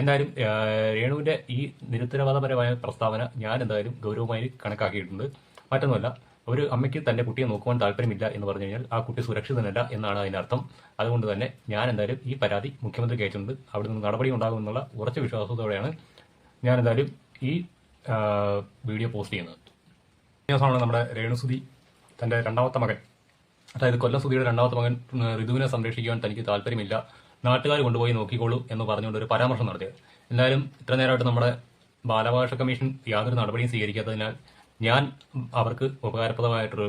എന്തായാലും രേണുവിന്റെ ഈ നിരുത്തരവാദപരമായ പ്രസ്താവന ഞാൻ എന്തായാലും ഗൗരവമായി കണക്കാക്കിയിട്ടുണ്ട്. മറ്റൊന്നുമല്ല ഒരു അമ്മയ്ക്ക് തന്റെ കുട്ടിയെ നോക്കുവാൻ താല്പര്യമില്ല എന്ന് പറഞ്ഞു കഴിഞ്ഞാൽ ആ കുട്ടി സുരക്ഷിതനല്ല എന്നാണ് അതിനർത്ഥം അതുകൊണ്ട് തന്നെ ഞാൻ എന്തായാലും ഈ പരാതി മുഖ്യമന്ത്രി അയച്ചിട്ടുണ്ട്. അവിടെ നിന്ന് നടപടി ഉണ്ടാകുമെന്നുള്ള ഉറച്ച വിശ്വാസത്തോടെയാണ് ഞാൻ എന്തായാലും ഈ വീഡിയോ പോസ്റ്റ് ചെയ്യുന്നത്. ദിവസമാണ് നമ്മുടെ രേണുസുതി തന്റെ രണ്ടാമത്തെ മകൻ. അതായത് കൊല്ലസുതിയുടെ രണ്ടാമത്തെ മകൻ ഋതുവിനെ സംരക്ഷിക്കുവാൻ തനിക്ക് താല്പര്യമില്ല. നാട്ടുകാർ കൊണ്ടുപോയി നോക്കിക്കോളൂ എന്ന് പറഞ്ഞുകൊണ്ട് ഒരു പരാമർശം നടത്തിയത് എന്തായാലും ഇത്ര നേരമായിട്ട് നമ്മുടെ ബാലാവകാശ കമ്മീഷൻ യാതൊരു നടപടിയും സ്വീകരിക്കാത്തതിനാൽ ഞാൻ അവർക്ക് ഉപകാരപ്രദമായിട്ടൊരു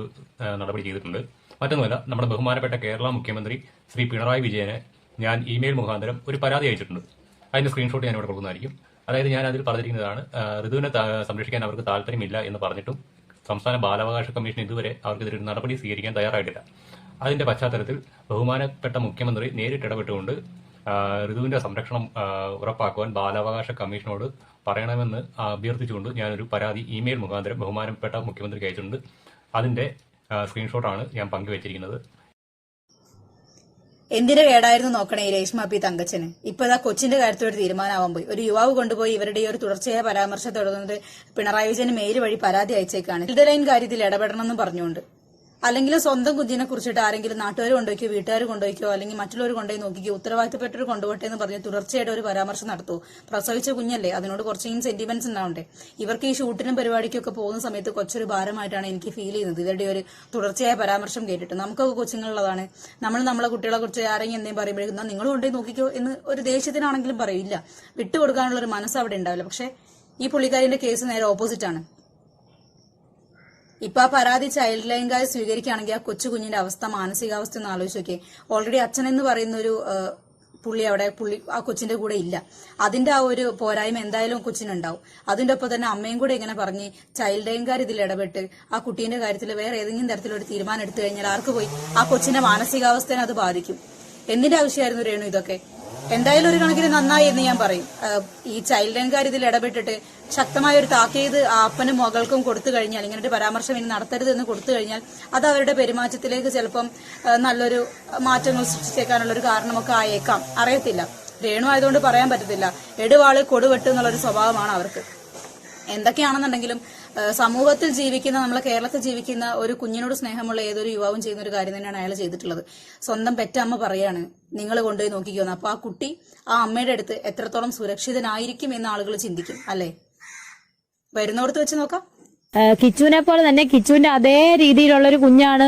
നടപടി ചെയ്തിട്ടുണ്ട്. മറ്റൊന്നുമല്ല നമ്മുടെ ബഹുമാനപ്പെട്ട കേരള മുഖ്യമന്ത്രി ശ്രീ പിണറായി വിജയനെ ഞാൻ ഇമെയിൽ മുഖാന്തരം ഒരു പരാതി അയച്ചിട്ടുണ്ട്. അതിന്റെ സ്ക്രീൻഷോട്ട് ഞാൻ ഇവിടെ കൊടുക്കുന്നതായിരിക്കും. അതായത് ഞാൻ അതിൽ പറഞ്ഞിരിക്കുന്നതാണ് ഋതുവിനെ സംരക്ഷിക്കാൻ അവർക്ക് താല്പര്യമില്ല എന്ന് പറഞ്ഞിട്ടും സംസ്ഥാന ബാലാവകാശ കമ്മീഷൻ ഇതുവരെ അവർക്കെതിരെ നടപടി സ്വീകരിക്കാൻ തയ്യാറായിട്ടില്ല. അതിന്റെ പശ്ചാത്തലത്തിൽ ബഹുമാനപ്പെട്ട മുഖ്യമന്ത്രി നേരിട്ട് ഇടപെട്ടുകൊണ്ട് ഋതുവിന്റെ സംരക്ഷണം ഉറപ്പാക്കുവാൻ ബാലാവകാശ കമ്മീഷനോട് പറയണമെന്ന് അഭ്യർത്ഥിച്ചുകൊണ്ട് ഞാനൊരു പരാതി ഇമെയിൽ മുഖാന്തരം ബഹുമാനപ്പെട്ട മുഖ്യമന്ത്രിക്ക് അയച്ചിട്ടുണ്ട്. അതിന്റെ സ്ക്രീൻഷോട്ടാണ് ഞാൻ പങ്കുവച്ചിരിക്കുന്നത്. എന്തിനു കേടായിരുന്നു നോക്കണേ ഈ രേഷ്മ പി തങ്കച്ചന്? ഇപ്പൊ കൊച്ചിന്റെ കാര്യത്തിൽ ഒരു തീരുമാനമാവാൻ പോയി. ഒരു യുവാവ് കൊണ്ടുപോയി ഇവരുടെ ഈ ഒരു തുടർച്ചയായ പരാമർശം തുടങ്ങുന്നത് പിണറായി വിജയന് മെയിൽ വഴി പരാതി അയച്ചേക്കാണ്. ഇതലൈൻ ലൈൻ കാര്യത്തിൽ ഇടപെടണമെന്നും പറഞ്ഞുകൊണ്ട്. അല്ലെങ്കിൽ സ്വന്തം കുഞ്ഞിനെ കുറിച്ചിട്ട് ആരെങ്കിലും നാട്ടുകാർ കൊണ്ടുപോയിക്കോ വീട്ടുകാർ കൊണ്ടുപോയിക്കോ അല്ലെങ്കിൽ മറ്റുള്ളവർ കൊണ്ടുപോയി നോക്കിക്കോ ഉത്തരവാദിത്തപ്പെട്ടവർ കൊണ്ടുപോട്ടെ എന്ന് പറഞ്ഞ് തുടർച്ചയായിട്ട് ഒരു പരാമർശം നടത്തൂ. പ്രസവിച്ച കുഞ്ഞല്ലേ അതിനോട് കുറച്ചെങ്കിലും സെന്റിമെന്റ്സ് ഉണ്ടാവണ്ടേ? ഇവർക്ക് ഈ ഷൂട്ടിനും പരിപാടിക്കും ഒക്കെ പോകുന്ന സമയത്ത് കൊച്ചൊരു ഭാരമായിട്ടാണ് എനിക്ക് ഫീൽ ചെയ്യുന്നത്. ഇവരുടെ ഒരു തുടർച്ചയായ പരാമർശം കേട്ടിട്ട്. നമുക്കൊക്കെ കൊച്ചുങ്ങളുള്ളതാണ്. നമ്മൾ നമ്മളെ കുട്ടികളെ കുറിച്ച് ആരെങ്കിലും എന്തെങ്കിലും പറയുമ്പോഴേക്കും നിങ്ങൾ കൊണ്ടുപോയി നോക്കിക്കോ എന്ന് ഒരു ദേഷ്യത്തിനാണെങ്കിലും പറയില്ല. വിട്ടുകൊടുക്കാനുള്ള ഒരു മനസ്സ് അവിടെ ഉണ്ടാവില്ല. പക്ഷേ ഈ പുള്ളിക്കാരിന്റെ കേസ് നേരെ ഓപ്പോസിറ്റ് ആണ്. ഇപ്പൊ ആ പരാതി ചൈൽഡ് ലൈൻകാർ സ്വീകരിക്കുകയാണെങ്കിൽ ആ കൊച്ചു കുഞ്ഞിന്റെ അവസ്ഥ മാനസികാവസ്ഥ ഒന്ന് ആലോചിച്ച് നോക്കിയേ. ഓൾറെഡി അച്ഛൻ എന്ന് പറയുന്ന ഒരു പുള്ളി അവിടെ പുള്ളി ആ കൊച്ചിന്റെ കൂടെ ഇല്ല. അതിന്റെ ആ ഒരു പോരായ്മ എന്തായാലും കൊച്ചിനുണ്ടാവും. അതിന്റെ ഒപ്പം തന്നെ അമ്മയും കൂടെ ഇങ്ങനെ പറഞ്ഞ് ചൈൽഡ് ലൈൻകാർ ഇതിൽ ഇടപെട്ട് ആ കുട്ടീന്റെ കാര്യത്തിൽ വേറെ ഏതെങ്കിലും തരത്തിലൊരു തീരുമാനം എടുത്തു കഴിഞ്ഞാൽ ആർക്ക് പോയി? ആ കൊച്ചിന്റെ മാനസികാവസ്ഥയെ അത് ബാധിക്കും. എന്തിന്റെ ആവശ്യമായിരുന്നു രേണു ഇതൊക്കെ? എന്തായാലും ഒരു കണക്കിന് നന്നായി എന്ന് ഞാൻ പറയും. ഈ ചൈൽഡ് ലൈൻകാർ ഇതിൽ ഇടപെട്ടിട്ട് ശക്തമായ ഒരു താക്കീത് അപ്പനും മകൾക്കും കൊടുത്തു കഴിഞ്ഞാൽ ഇങ്ങനെ ഒരു പരാമർശം ഇനി നടത്തരുത് എന്ന് കൊടുത്തു കഴിഞ്ഞാൽ അത് അവരുടെ പെരുമാറ്റത്തിലേക്ക് ചിലപ്പം നല്ലൊരു മാറ്റങ്ങൾ സൃഷ്ടിച്ചേക്കാനുള്ള ഒരു കാരണമൊക്കെ ആയേക്കാം. അറിയത്തില്ല. രേണു ആയതുകൊണ്ട് പറയാൻ പറ്റത്തില്ല. എടുവാൾ കൊടുവെട്ട് എന്നുള്ളൊരു സ്വഭാവമാണ് അവർക്ക്. എന്തൊക്കെയാണെന്നുണ്ടെങ്കിലും സമൂഹത്തിൽ ജീവിക്കുന്ന നമ്മളെ കേരളത്തിൽ ജീവിക്കുന്ന ഒരു കുഞ്ഞിനോട് സ്നേഹമുള്ള ഏതൊരു യുവാവും ചെയ്യുന്ന ഒരു കാര്യം തന്നെയാണ് അയാൾ ചെയ്തിട്ടുള്ളത്. സ്വന്തം പെറ്റമ്മ പറയാണ് നിങ്ങൾ കൊണ്ടുപോയി നോക്കിക്കോന്ന് അപ്പൊ ആ കുട്ടി ആ അമ്മയുടെ അടുത്ത് എത്രത്തോളം സുരക്ഷിതനായിരിക്കും എന്ന് ആളുകൾ ചിന്തിക്കും അല്ലേ? വരുന്നോടത്ത് വെച്ച് നോക്കാം. കിച്ചുവിനെ പോലെ തന്നെ കിച്ചുവിന്റെ അതേ രീതിയിലുള്ള ഒരു കുഞ്ഞാണ്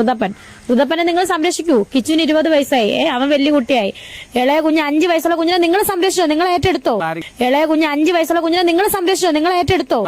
ഋതപ്പൻ. ഋതപ്പനെ നിങ്ങൾ സംരക്ഷിക്കൂ. കിച്ചുവിന് ഇരുപത് വയസ്സായി. ഏ, അവൻ വലിയ കുട്ടിയായി. ഇളയ കുഞ്ഞ് അഞ്ച് വയസ്സുള്ള കുഞ്ഞിനെ നിങ്ങൾ സംരക്ഷിച്ചോ? നിങ്ങൾ ഏറ്റെടുത്തോ? ഇളയ കുഞ്ഞ് അഞ്ച് വയസ്സുള്ള കുഞ്ഞിനെ നിങ്ങൾ സംരക്ഷിച്ചോ? നിങ്ങൾ ഏറ്റെടുത്തോ?